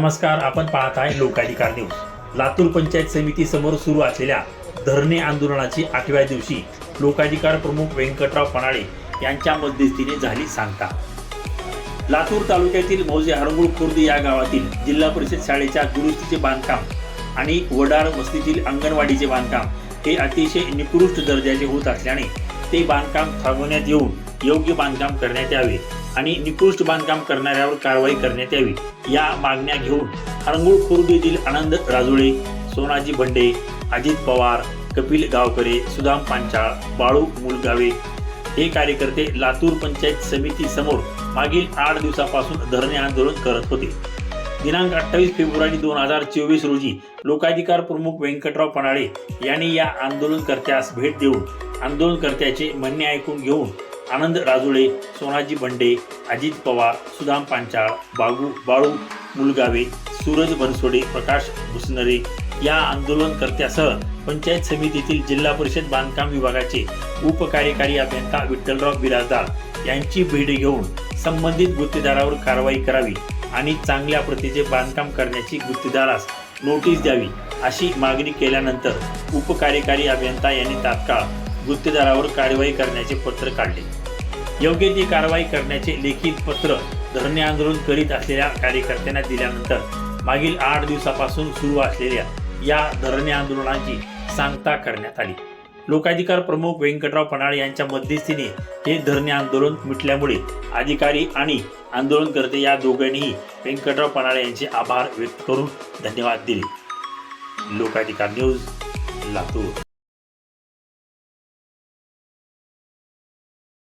नमस्कार आपण पाहत आहे लोकाधिकार न्यूज. लातूर पंचायत समिती समोर सुरू असलेल्या धरणे आंदोलनाची आठव्या दिवशी लोकाधिकार प्रमुख व्यंकटराव पणाळे यांच्या मध्यस्थीने झाली सांगता. लातूर तालुक्यातील मौजे हरंगुळ खुर्द या गावातील जिल्हा परिषद शाळेच्या दुरुस्तीचे बांधकाम आणि वडार वस्तीतील अंगणवाडीचे बांधकाम हे अतिशय निकृष्ट दर्जाचे होत असल्याने ते बांधकाम थांबवण्यात येऊन योग्य बांधकाम करण्यात यावे. आणि निकृष्ट बांधकाम करणाऱ्यावर कारवाई करण्यात यावी या मागण्या घेऊन हरंगुळ खुर्द येथील आनंद राजुळे सोनाजी भंडे अजित पवार कपिल गावकरे सुदाम पांचाळ बाळू मुलगावे हे कार्यकर्ते लातूर पंचायत समिती समोर मागील आठ दिवसापासून धरणे आंदोलन करत होते. दिनांक अठ्ठावीस फेब्रुवारी दोन हजार चोवीस रोजी लोकाधिकार प्रमुख व्यंकटराव पणाळे यांनी या आंदोलनकर्त्यास भेट देऊन आंदोलनकर्त्याचे म्हणणे ऐकून घेऊन आनंद राजुळे सोनाजी बंडे अजित पवार सुदाम पांचाळ बागू बाळू मुलगावे सूरज बनसोडे प्रकाश भुसनरे या आंदोलनकर्त्यासह पंचायत समितीतील जिल्हा परिषद बांधकाम विभागाचे उपकार्यकारी अभियंता विठ्ठलराव बिराजदार यांची भेट घेऊन संबंधित गुत्तेदारावर कारवाई करावी आणि चांगल्या प्रतीचे बांधकाम करण्याची गुत्तेदारास नोटीस द्यावी अशी मागणी केल्यानंतर उपकार्यकारी अभियंता यांनी तात्काळ गुत्तेदारावर कारवाई करण्याचे पत्र काढले. योग्य ती कारवाई करण्याचे लेखित पत्र धरणे आंदोलन करीत असलेल्या कार्यकर्त्यांना दिल्यानंतर मागील आठ दिवसापासून सुरू असलेल्या या धरणे आंदोलनाची सांगता करण्यात आली. लोकाधिकार प्रमुख व्यंकटराव पनाळे यांच्या मध्यस्थीने हे धरणे आंदोलन मिटल्यामुळे अधिकारी आणि आंदोलनकर्ते या दोघांनीही व्यंकटराव पनाळे यांचे आभार व्यक्त करून धन्यवाद दिले. लोकाधिकार न्यूज लातूर.